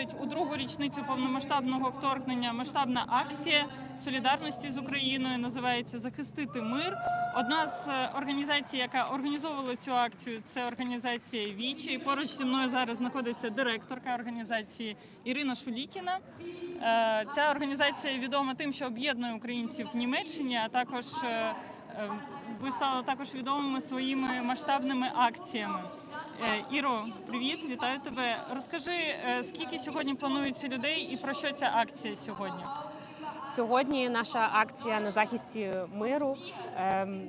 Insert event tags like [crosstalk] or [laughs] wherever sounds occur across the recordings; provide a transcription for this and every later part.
проходить у другу річницю повномасштабного вторгнення масштабна акція солідарності з Україною. Називається Захистити мир. Одна з е, організацій, яка організовувала цю акцію, це організація Вічі. І поруч зі мною зараз знаходиться директорка організації Ірина Шулікіна. Е, Ця організація відома тим, що об'єднує українців в Німеччині, а також е, ви стали також відомими своїми масштабними акціями. Е, Іро, привіт, вітаю тебе. Розкажи, е, скільки сьогодні планується людей і про що ця акція сьогодні? Сьогодні наша акція на захисті миру ем,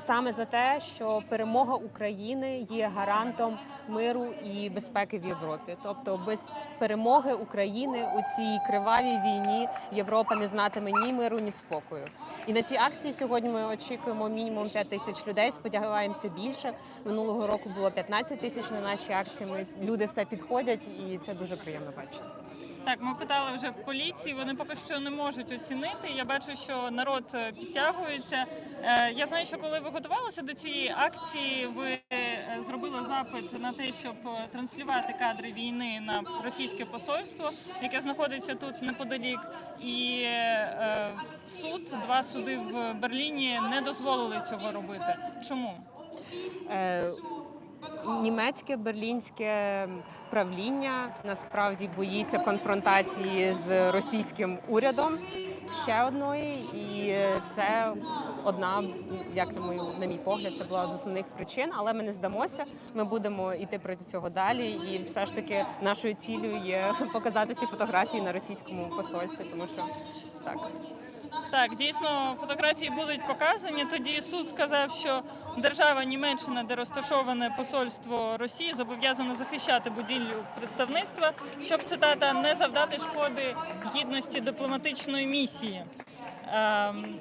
саме за те, що перемога України є гарантом миру і безпеки в Європі. Тобто, без перемоги України у цій кривавій війні Європа не знатиме ні миру, ні спокою. І на цій акції сьогодні ми очікуємо мінімум 5 тисяч людей. Сподіваємося більше. Минулого року було 15 тисяч на нашій акції. Ми люди все підходять, і це дуже приємно бачити. Так, ми питали вже в поліції. Вони поки що не можуть оцінити. Я бачу, що народ е, підтягується. Е, Я знаю, що коли ви готувалися до цієї акції, ви е, зробили запит на те, щоб транслювати кадри війни на російське посольство, яке знаходиться тут неподалік. І суд, два суди в Берліні не дозволили цього робити. Чому? Німецьке берлінське правління насправді боїться конфронтації з російським урядом ще одної, і це одна, як на мою на мій погляд, це була з основних причин. Але ми не здамося. Ми будемо йти проти цього далі. І все ж таки нашою цілею є показати ці фотографії на російському посольстві, тому що так. Так, дійсно, фотографії будуть показані. Тоді суд сказав, що держава Німеччина, де розташоване посольство Росії, зобов'язана захищати будівлю представництва, щоб цитата не завдати шкоди гідності дипломатичної місії. Ем,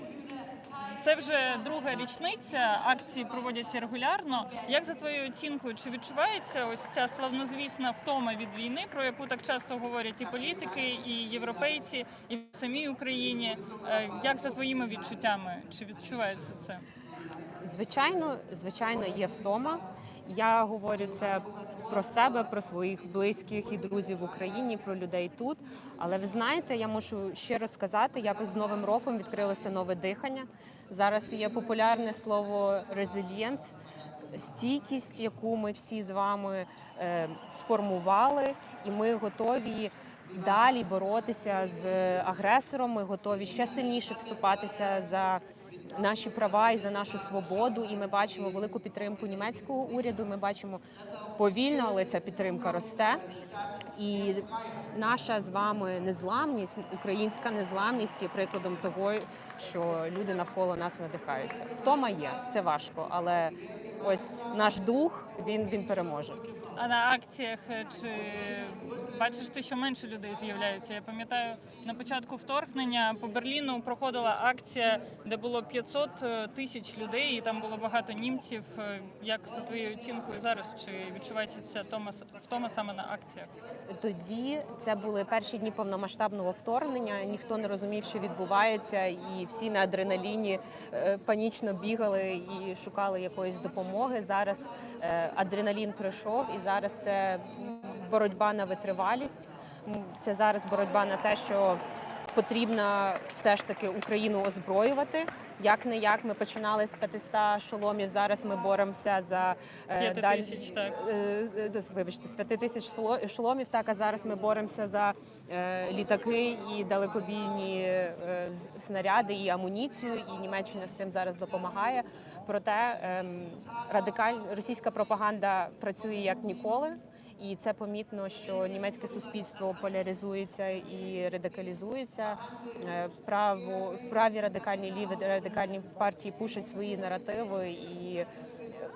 Це вже друга річниця. Акції проводяться регулярно. Як за твоєю оцінкою, чи відчувається ось ця славнозвісна втома від війни, про яку так часто говорять і політики, і європейці, і в самій Україні? Е, Як за твоїми відчуттями? Чи відчувається це? Звичайно, звичайно, є втома. Я говорю це про себе, про своїх близьких і друзів в Україні, про людей тут. Але ви знаєте, я можу щиро сказати, якось з новим роком відкрилося нове дихання. Зараз є популярне слово резильєнс, стійкість, яку ми всі з вами е, сформували, і ми готові. Далі боротися з агресором. Ми готові ще сильніше вступатися за наші права і за нашу свободу. І ми бачимо велику підтримку німецького уряду. Ми бачимо повільно, але ця підтримка росте. І наша з вами незламність, українська незламність є прикладом того, що люди навколо нас надихаються. Втома є, це важко, але ось наш дух він, він переможе. А на акціях е, чи бачиш ти, що менше людей з'являється? Я пам'ятаю, на початку вторгнення по Берліну проходила акція, де було 500 тисяч людей, і там було багато німців. Е, Як за твоєю оцінкою зараз? Чи відчувається ця втома, втома саме на акціях? Тоді це були перші дні повномасштабного вторгнення. Ніхто не розумів, що відбувається, і всі на адреналіні е, панічно бігали і шукали якоїсь допомоги. Зараз е, адреналін пройшов, і зараз це боротьба на витривалість. Це зараз боротьба на те, що потрібно все ж таки Україну озброювати. Як не як ми починали з 500 шоломів. Зараз ми боремося за е, тисяч, так. Е, вибачте, з 5 тисяч шоломів. Так а зараз ми боремося за е, літаки і далекобійні снаряди і амуніцію. І Німеччина з цим зараз допомагає. Проте ем, радикаль російська пропаганда працює як ніколи. І це помітно, що німецьке суспільство поляризується і радикалізується. Е, Право праві радикальні ліві радикальні партії пушать свої наративи і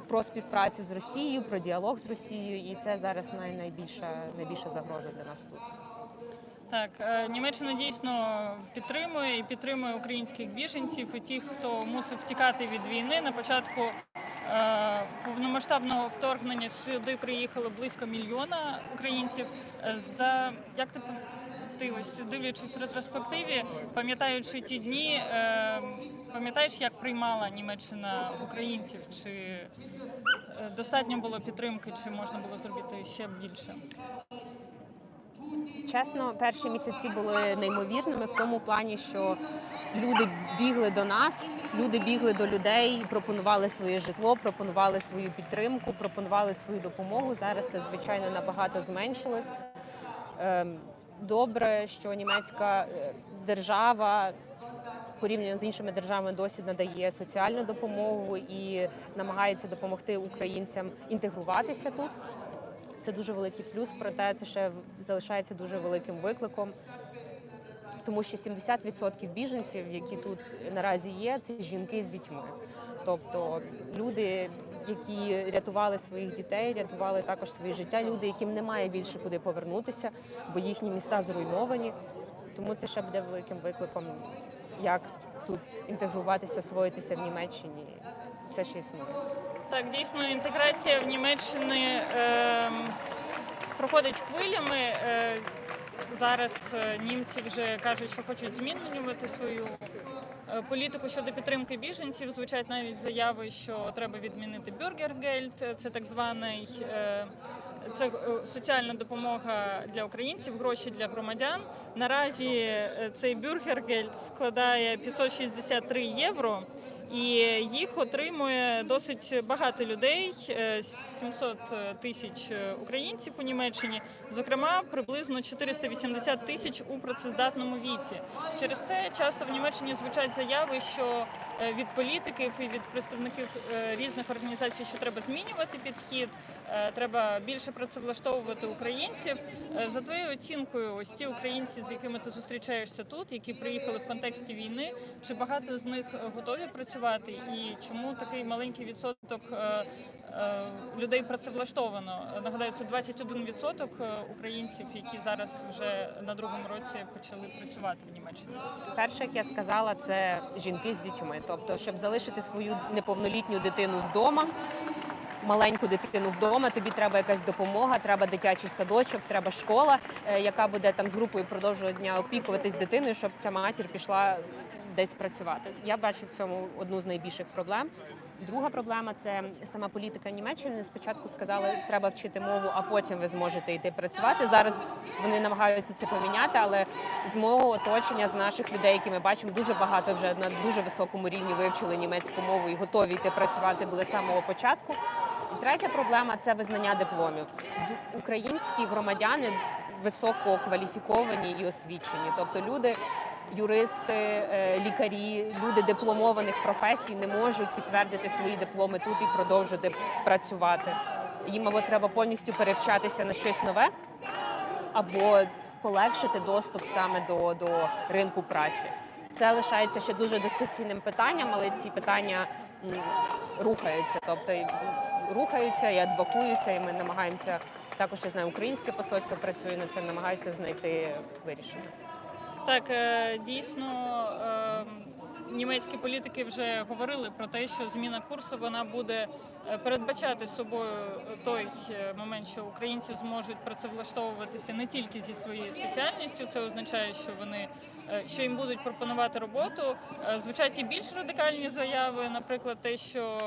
про співпрацю з Росією, про діалог з Росією, і це зараз най- найбільша найбільша загроза для нас тут. Так, е, Німеччина дійсно підтримує і підтримує українських біженців і тих, хто мусив втікати від війни. На початку е, повномасштабного вторгнення сюди приїхало близько мільйона українців. Е, За як ти ось дивлячись в ретроспективі, пам'ятаючи ті дні, е, пам'ятаєш, як приймала Німеччина українців? Чи е, достатньо було підтримки, чи можна було зробити ще більше? Чесно, перші місяці були неймовірними в тому плані, що люди бігли до нас, люди бігли до людей, пропонували своє житло, пропонували свою підтримку, пропонували свою допомогу. Зараз це звичайно набагато зменшилось. Ем, Добре, що німецька е, держава порівняно з іншими державами досі надає соціальну допомогу і намагається допомогти українцям інтегруватися тут. Це дуже великий плюс, проте це ще залишається дуже великим викликом, тому що 70% біженців, які тут наразі є, це жінки з дітьми. Тобто люди, які рятували своїх дітей, рятували також своє життя, люди, яким немає більше куди повернутися, бо їхні міста зруйновані. Тому це ще буде великим викликом, як тут інтегруватися, освоїтися в Німеччині. Це ще існує. Так, дійсно, інтеграція в Німеччині ем, проходить хвилями. Е, зараз е, німці вже кажуть, що хочуть змінювати свою е, політику щодо підтримки біженців. Звучать навіть заяви, що треба відмінити бюргергельд. Це так званий. Е, це е, соціальна допомога для українців, гроші для громадян. Наразі е, цей бюргергельд складає 563 євро. І їх отримує досить багато людей, е, 700 тисяч е, українців у Німеччині, зокрема приблизно 480 тисяч у працездатному віці. Через це часто в Німеччині звучать заяви, що від політиків і від представників е, різних організацій, що треба змінювати підхід, е, треба більше працевлаштовувати українців. Е, За твоєю оцінкою, ось ті українці, з якими ти зустрічаєшся тут, які приїхали в контексті війни, чи багато з них е, готові працювати, і чому такий маленький відсоток е, е, людей працевлаштовано? Нагадаю, це 21% е, українців, які зараз вже на другому році почали працювати в Німеччині. Перше, як я сказала, це жінки з дітьми. Тобто, щоб залишити свою неповнолітню дитину вдома, маленьку дитину вдома, тобі треба якась допомога, треба дитячий садочок, треба школа, е, яка буде там з групою продовжувати дня опікуватись дитиною, щоб ця матір пішла десь працювати. Я бачу в цьому одну з найбільших проблем. Друга проблема це сама політика Німеччини. Спочатку сказали, треба вчити мову, а потім ви зможете йти працювати. Зараз вони намагаються це поміняти, але з мого оточення, з наших людей, які ми бачимо, дуже багато вже на дуже високому рівні вивчили німецьку мову і готові йти працювати були з самого початку. І третя проблема це визнання дипломів. Українські громадяни високо кваліфіковані і освічені, тобто люди. Юристи, е, лікарі, люди дипломованих професій не можуть підтвердити свої дипломи тут і продовжувати працювати. Їм або треба повністю перевчатися на щось нове, або полегшити доступ саме до, до ринку праці. Це лишається ще дуже дискусійним питанням, але ці питання рухаються, тобто рухаються і адвокуються, і ми намагаємося також я знаю, українське посольство працює над цим, намагається знайти вирішення. Так, е, дійсно, е, німецькі політики вже говорили про те, що зміна курсу вона буде е, передбачати собою той момент, що українці зможуть працевлаштовуватися не тільки зі своєю спеціальністю. Це означає, що вони що їм будуть пропонувати роботу. Звучать і більш радикальні заяви, наприклад, те, що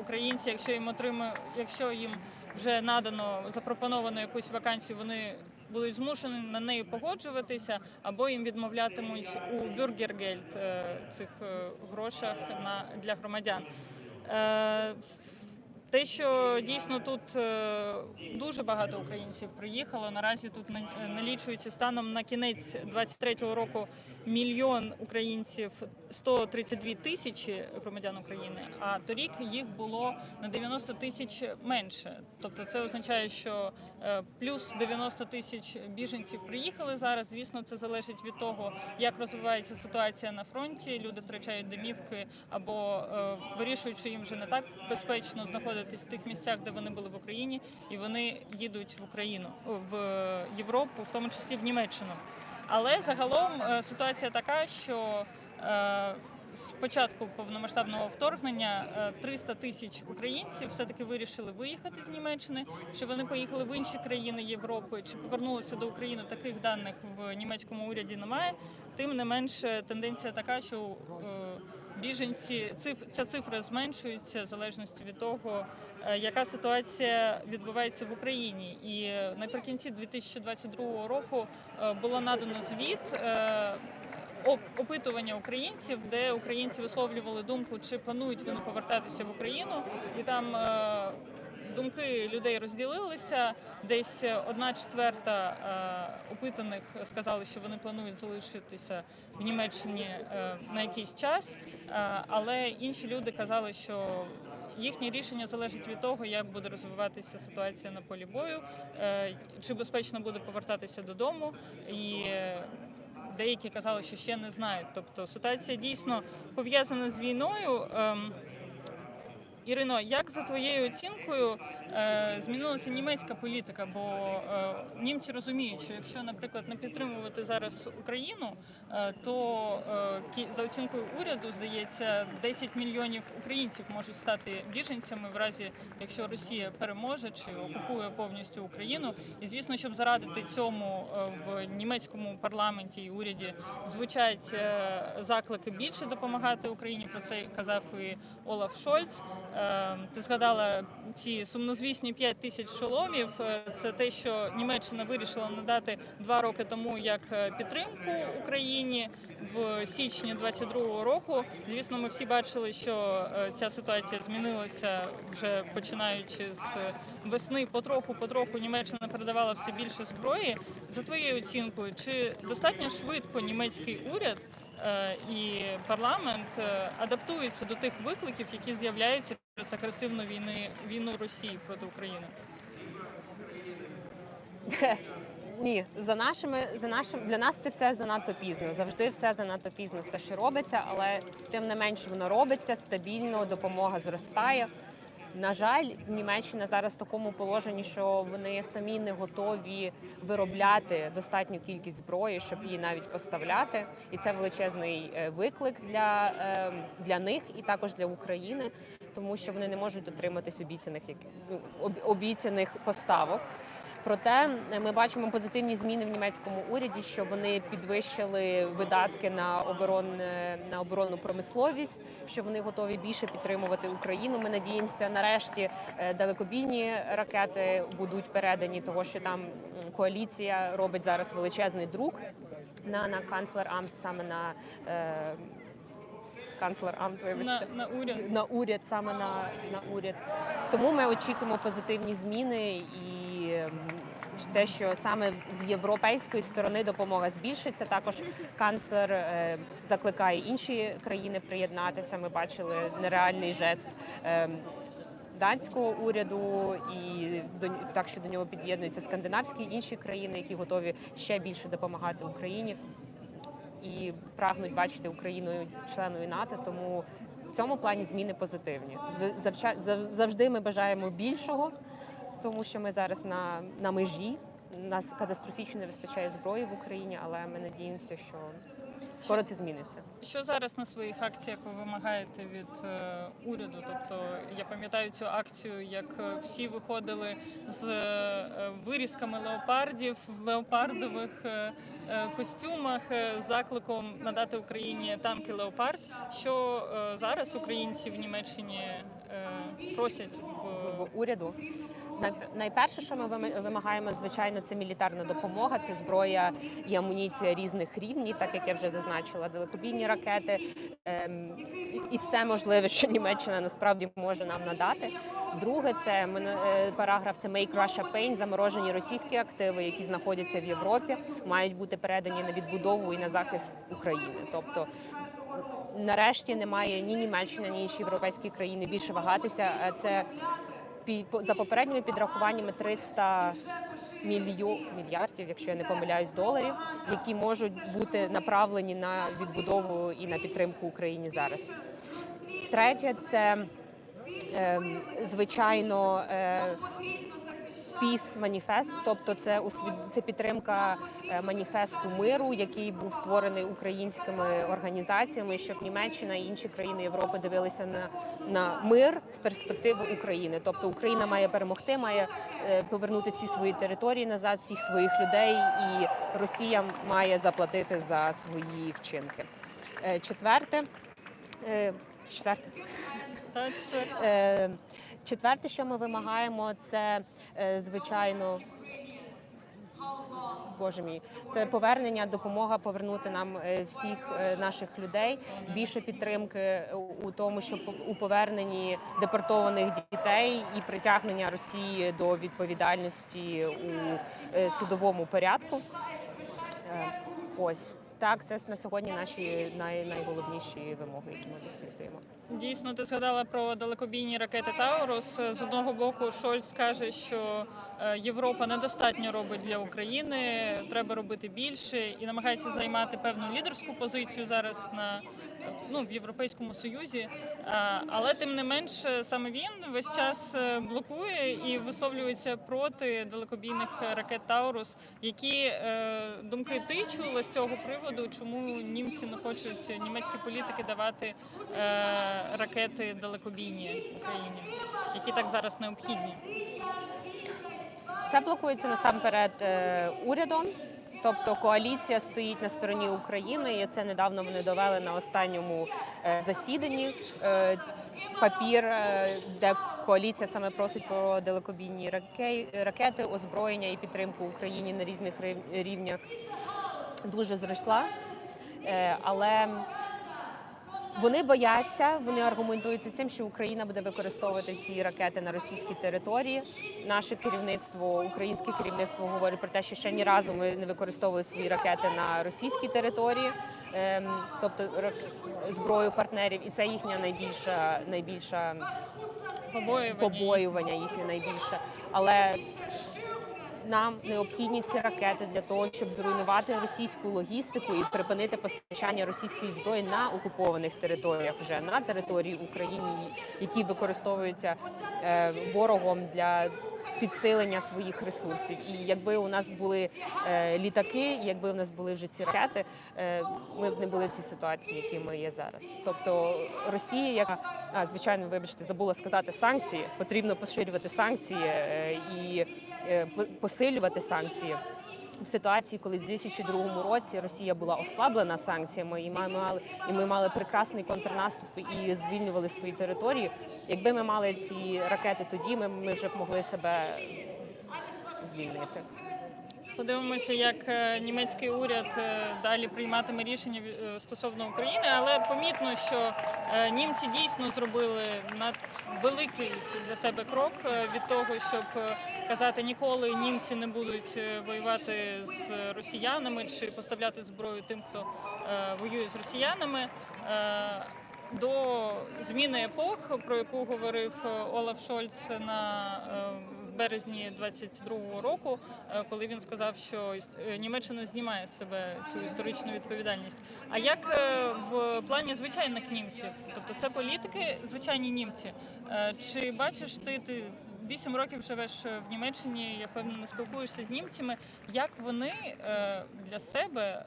українці, якщо їм отримує, якщо їм вже надано запропоновано якусь вакансію, вони будуть змушені на неї погоджуватися, або їм відмовлятимуть у бюргергельд е, цих е, грошах на для громадян. Е, Те, що дійсно тут дуже багато українців приїхало. Наразі тут на- налічується станом на кінець 23-го року мільйон українців 132 тисячі громадян України. А торік їх було на 90 тисяч менше. Тобто, це означає, що е, плюс 90 тисяч біженців приїхали зараз. Звісно, це залежить від того, як розвивається ситуація на фронті. Люди втрачають домівки або е, вирішують, що їм вже не так безпечно знаходитись в тих місцях, де вони були в Україні, і вони їдуть в Україну в Європу, в тому числі в Німеччину. Але загалом е, ситуація така, що е, з початку повномасштабного вторгнення е, 300 тисяч українців все-таки вирішили виїхати з Німеччини, чи вони поїхали в інші країни Європи, чи повернулися до України. Таких даних в німецькому уряді немає. Тим не менше, тенденція така, що е, біженці ця цифра зменшується в залежності від того, е, яка ситуація відбувається в Україні. І наприкінці 2022 року е, було надано звіт. е, Опитування українців, де українці висловлювали думку, чи планують вони повертатися в Україну, і там думки людей розділилися. Десь одна четверта е, опитаних сказали, що вони планують залишитися в Німеччині е, на якийсь час, е, але інші люди казали, що їхнє рішення залежить від того, як буде розвиватися ситуація на полі бою, чи безпечно буде повертатися додому і. Деякі казали, що ще не знають. Тобто ситуація дійсно пов'язана з війною. Ірино, як за твоєю оцінкою е, змінилася німецька політика? Бо е, німці розуміють, що якщо, наприклад, не підтримувати зараз Україну, е, то за оцінкою уряду здається, 10 мільйонів українців можуть стати біженцями в разі, якщо Росія переможе чи окупує повністю Україну. І звісно, щоб зарадити цьому в німецькому парламенті і уряді звучать заклики більше допомагати Україні. Про це казав і Олаф Шольц. Е, Ти згадала ці сумнозвісні 5 тисяч шоломів. Е, Це те, що Німеччина вирішила надати два роки тому як е, підтримку Україні в січні 22-го року. Звісно, ми всі бачили, що е, ця ситуація змінилася вже починаючи з весни. Потроху, потроху Німеччина передавала все більше зброї. За твоєю оцінкою, чи достатньо швидко німецький уряд? І парламент адаптуються до тих викликів, які з'являються через агресивну війни війну Росії проти України. [laughs] Ні, за нашими, за нашим для нас це все занадто пізно. Завжди все занадто пізно, все, що робиться, але тим не менш воно робиться стабільно, допомога зростає. На жаль, Німеччина зараз в такому положенні, що вони самі не готові виробляти достатню кількість зброї, щоб її навіть поставляти. І це величезний е, виклик для, е, для них і також для України, тому що вони не можуть дотриматись обіцяних ну, обіцяних поставок. Проте е, ми бачимо позитивні зміни в німецькому уряді, що вони підвищили видатки на оборон на оборонну промисловість, що вони готові більше підтримувати Україну. Ми надіємося, нарешті е, далекобійні ракети будуть передані, того що там коаліція робить зараз величезний друк на, на канцлер Амт, саме на е, канцлер Амт, На, вибачте на уряд на уряд, саме на, на уряд. Тому ми очікуємо позитивні зміни і ем, те, що саме з європейської сторони допомога збільшиться. Також канцлер е, закликає інші країни приєднатися. Ми бачили нереальний жест. ем, Данського уряду і до так, що до нього під'єднуються скандинавські і інші країни, які готові ще більше допомагати Україні і прагнуть бачити Україною членою НАТО. Тому в цьому плані зміни позитивні. Завжди ми бажаємо більшого, тому що ми зараз на, на межі. Нас катастрофічно не вистачає зброї в Україні, але ми надіємося, що скоро це зміниться. Що зараз на своїх акціях ви вимагаєте від е, уряду? Тобто я пам'ятаю цю акцію, як е, всі виходили з е, вирізками леопардів в леопардових е, е, костюмах е, з закликом надати Україні танки леопард. Що е, зараз українці в Німеччині е, просять в в уряду. Найперше, що ми вимагаємо, звичайно, це мілітарна допомога, це зброя і амуніція різних рівнів, так як я вже зазначила, далекобійні ракети ем, і- все можливе, що Німеччина насправді може нам надати. Друге, це е, параграф це Make Russia Pain, заморожені російські активи, які знаходяться в Європі, мають бути передані на відбудову і на захист України. Тобто нарешті немає ні Німеччина, ні інші європейські країни більше вагатися. Це за попередніми підрахуваннями 300 мільйо- мільярдів, якщо я не помиляюсь, доларів, які можуть бути направлені на відбудову і на підтримку Україні зараз. Третє це ем, звичайно. Peace Manifest, тобто це це підтримка е, маніфесту миру, який був створений українськими організаціями, щоб Німеччина і інші країни Європи дивилися на, на мир з перспективи України. Тобто Україна має перемогти, має е, повернути всі свої території назад, всіх своїх людей, і Росія має заплатити за свої вчинки. Е, Четверте. Четверте. Четверте. Що ми вимагаємо, це е, звичайно. Боже мій, це повернення, допомога повернути нам е, всіх е, наших людей. Більше підтримки у- тому, щоб у поверненні депортованих дітей і притягнення Росії до відповідальності у судовому порядку. Ось так, це на сьогодні наші най, найголовніші вимоги, які ми висвітлюємо. Дійсно, ти згадала про далекобійні ракети Таурус. З одного боку, Шольц каже, що е, Європа недостатньо робить для України, треба робити більше і намагається займати певну лідерську позицію зараз на ну в Європейському Союзі. Але тим не менш, е, саме він весь час е, блокує і висловлюється проти далекобійних ракет Таурус. Які е, думки ти чула з цього приводу? Чому німці не хочуть німецькі політики давати? е, ракети далекобійні Україні, які так зараз необхідні. Це блокується насамперед е, урядом. Тобто коаліція стоїть на стороні України, і це недавно вони довели на останньому е, засіданні. Е, Папір, е, де коаліція саме просить про далекобійні раке- ракети, озброєння і підтримку Україні на різних рівнях, дуже зросла. Але вони бояться, вони аргументуються цим, що Україна буде використовувати ці ракети на російській території. Наше керівництво, українське керівництво говорить про те, що ще ні разу ми не використовували свої ракети на російській території, ем, тобто рак- зброю партнерів, і це їхня найбільша найбільша Побоювання. побоювання їхнє найбільше. Але нам необхідні ці ракети для того, щоб зруйнувати російську логістику і припинити постачання російської зброї на окупованих територіях, вже на території України, які використовуються е, ворогом для підсилення своїх ресурсів. І якби у нас були е, літаки, якби у нас були вже ці ракети, е, ми б не були в цій ситуації, які ми є зараз. Тобто Росія, яка звичайно, вибачте, забула сказати санкції. Потрібно поширювати санкції е, і посилювати санкції. В ситуації, коли в 2002 році Росія була ослаблена санкціями, і ми мали і ми мали прекрасний контрнаступ і звільнювали свої території. Якби ми мали ці ракети тоді, ми, ми вже б могли себе звільнити. Подивимося, як е, німецький уряд е, далі прийматиме рішення е, стосовно України, але помітно, що німці дійсно зробили надвеликий для себе крок від того, щоб казати ніколи німці не будуть воювати з росіянами чи поставляти зброю тим, хто воює з росіянами. До зміни епох, про яку говорив Олаф Шольц на березні 22-го року, е, коли він сказав, що е, Німеччина знімає з себе цю історичну відповідальність. А як е, в плані звичайних німців, тобто це політики, звичайні німці, чи бачиш ти, ти вісім років живеш в Німеччині? Я впевнена, спілкуєшся з німцями. Як вони для себе?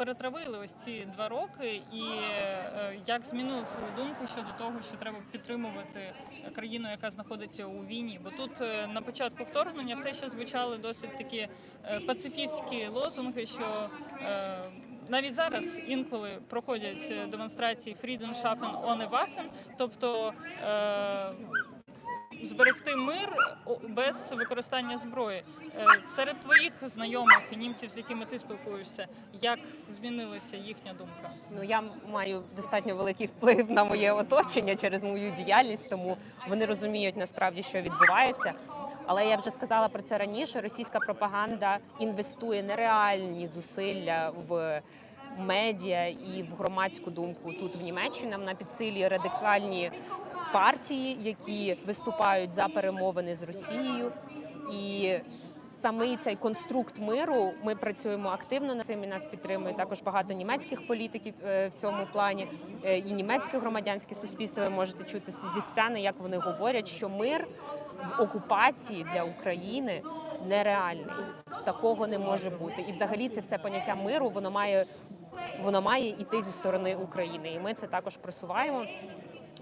Перетравили ось ці два роки, і е, як змінили свою думку щодо того, що треба підтримувати країну, яка знаходиться у війні. Бо тут е, на початку вторгнення все ще звучали досить такі е, пацифістські лозунги, що навіть зараз інколи проходять демонстрації Frieden schaffen ohne тобто зберегти мир без використання зброї. Е, Серед твоїх знайомих і німців, з якими ти спілкуєшся, як змінилася їхня думка? Ну я маю достатньо великий вплив на моє оточення через мою діяльність, тому вони розуміють насправді, що відбувається. Але я вже сказала про це раніше. Російська пропаганда інвестує нереальні зусилля в медіа і в громадську думку тут в Німеччині. Вона підсилює радикальні партії, які виступають за перемовини з Росією. І самий цей конструкт миру. Ми працюємо активно над цим. і Нас підтримує також багато німецьких політиків е, в цьому плані. Е, І німецьке громадянське суспільство ви можете чути зі сцени, як вони говорять, що мир в окупації для України нереальний. Такого не може бути. І взагалі це все поняття миру воно має воно має йти зі сторони України. І ми це також просуваємо.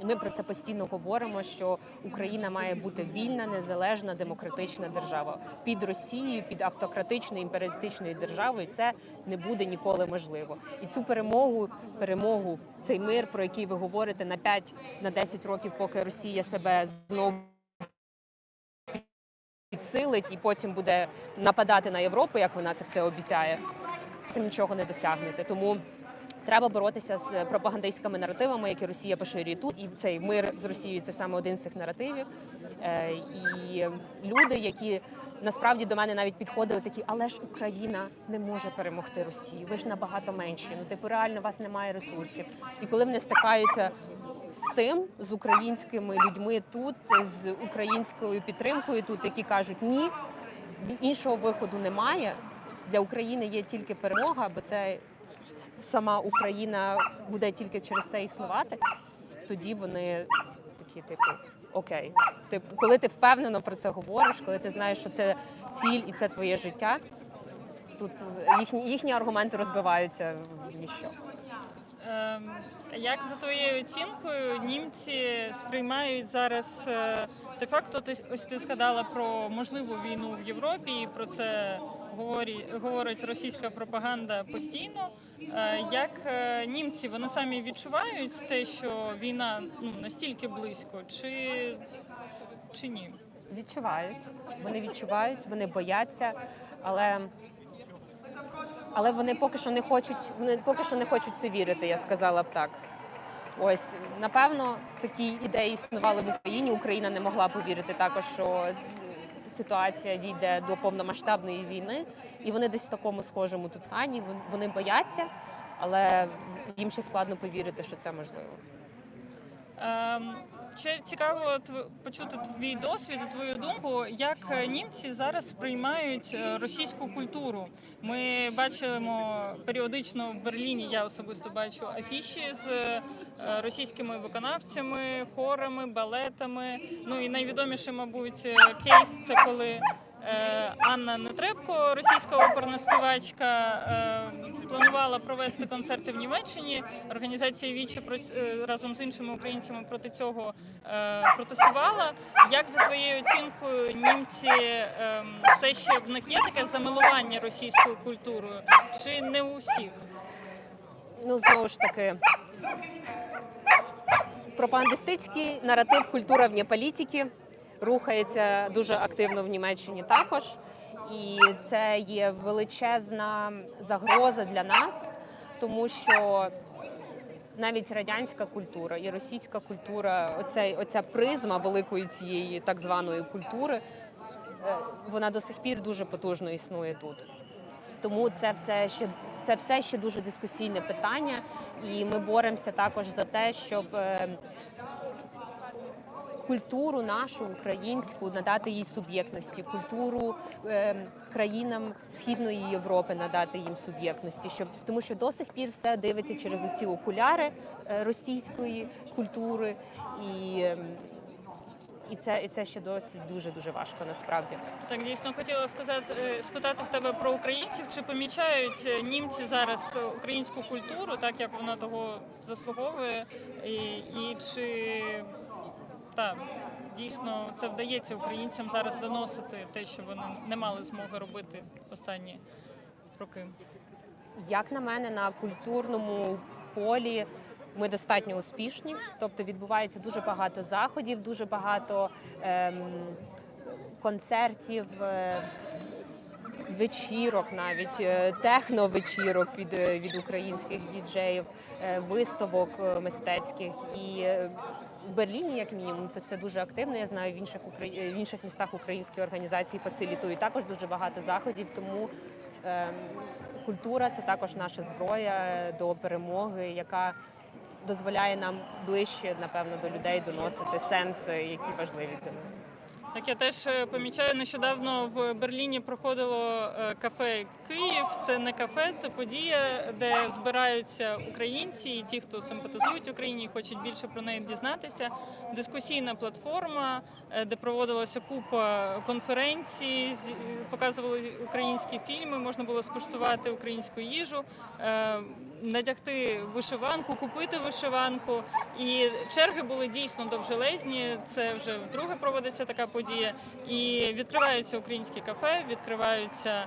Ми про це постійно говоримо, що Україна має бути вільна, незалежна, демократична держава. Під Росією, під автократичною імперіалістичною державою це не буде ніколи можливо. І цю перемогу, перемогу, цей мир, про який ви говорите на 5 на 10 років, поки Росія себе знову підсилить і потім буде нападати на Європу, як вона це все обіцяє. Цим нічого не досягнете. Тому треба боротися з пропагандистськими наративами, які Росія поширює тут. І цей мир з Росією це саме один з цих наративів. Е, І люди, які насправді до мене навіть підходили, такі, але ж Україна не може перемогти Росію. Ви ж набагато менші. Ну типу реально у вас немає ресурсів. І коли вони стикаються з цим, з українськими людьми тут, з українською підтримкою тут, які кажуть ні, іншого виходу немає. Для України є тільки перемога, бо це сама Україна буде тільки через це існувати. Тоді вони такі, типу, окей. Типу, коли ти впевнено про це говориш, коли ти знаєш, що це ціль і це твоє життя, тут їхні, їхні аргументи розбиваються в ніщо. Ем, Як за твоєю оцінкою німці сприймають зараз е, той факт, от ти- ось ти згадала про можливу війну в Європі, і про це говорі, говорить російська пропаганда постійно. Е, Як е, німці вони самі відчувають те, що війна ну, настільки близько, чи, чи ні? Відчувають. Вони відчувають, вони бояться, але, але вони поки що не хочуть, вони поки що не хочуть це вірити, я сказала б так. Ось, напевно, такі ідеї існували в Україні. Україна не могла повірити також, що ситуація дійде до повномасштабної війни, і вони десь в такому схожому тут стані. Вони бояться, але їм ще складно повірити, що це можливо. Ем, Ще цікаво тв- почути твій досвід, твою думку, як е, німці зараз сприймають е, російську культуру. Ми бачимо періодично в Берліні. Я особисто бачу афіші з е, російськими виконавцями, хорами, балетами. Ну і найвідоміший, мабуть, кейс це коли. Анна Нетребко, російська оперна співачка, е, планувала провести концерти в Німеччині. Організація Вічі е, разом з іншими українцями проти цього е, протестувала. Як за твоєю оцінкою, німці е, все ще в них є таке замилування російською культурою, чи не у всіх? ну знову ж таки. Пропагандистичний наратив культура вне політики рухається дуже активно в Німеччині також. І це є величезна загроза для нас, тому що навіть радянська культура і російська культура, оцей, оця призма великої цієї так званої культури, е, вона до сих пір дуже потужно існує тут. Тому це все ще це все ще дуже дискусійне питання, і ми боремося також за те, щоб е, культуру нашу українську надати їй суб'єктності, культуру е, країнам Східної Європи надати їм суб'єктності, щоб тому, що до сих пір все дивиться через оці окуляри е, російської культури, і, ем, і це і це ще досить дуже дуже важко насправді. Так дійсно хотіла сказати, е, спитати в тебе про українців. Чи помічають е, німці зараз українську культуру, так як вона того заслуговує, і, і чи так, дійсно це вдається українцям зараз доносити те, що вони не мали змоги робити останні роки? Як на мене, на культурному полі ми достатньо успішні. Тобто відбувається дуже багато заходів, дуже багато ем, концертів. Е, Вечірок, навіть е, техно-вечірок від, е, від українських діджеїв, е, виставок мистецьких і в Берліні, як мінімум, це все дуже активно. Я знаю в інших в інших містах українські організації фасилітують також дуже багато заходів. Тому культура це також наша зброя до перемоги, яка дозволяє нам ближче, напевно, до людей доносити сенси, які важливі для нас. Так, я теж е, помічаю, нещодавно в Берліні проходило е, кафе Київ. Це не кафе, це подія, де збираються українці і ті, хто симпатизують Україні і хочуть більше про неї дізнатися. Дискусійна платформа, е, де проводилася купа конференцій, показували українські фільми, можна було скуштувати українську їжу, надягти вишиванку, купити вишиванку. І черги були дійсно довжелезні. Це вже вдруге проводиться така подія. І відкриваються українські кафе, відкриваються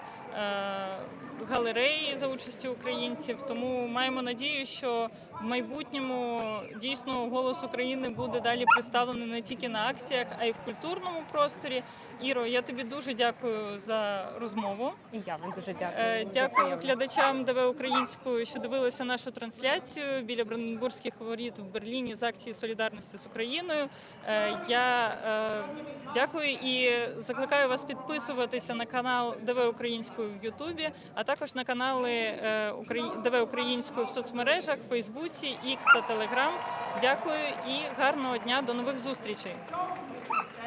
галереї за участі українців. Тому маємо надію, що в майбутньому дійсно голос України буде далі представлений не тільки на акціях, а й в культурному просторі. Іро, я тобі дуже дякую за розмову. І я вам дуже дякую. Е, за Дякую глядачам ДВ Українською, що дивилися нашу трансляцію біля Бранденбурзьких воріт в Берліні з акції солідарності з Україною. Е, Я е, дякую і закликаю вас підписуватися на канал ДВ Українською в Ютубі, а також на канали е, ДВ Українською в соцмережах, Фейсбуці, Ікс та Телеграм. Дякую і гарного дня. До нових зустрічей.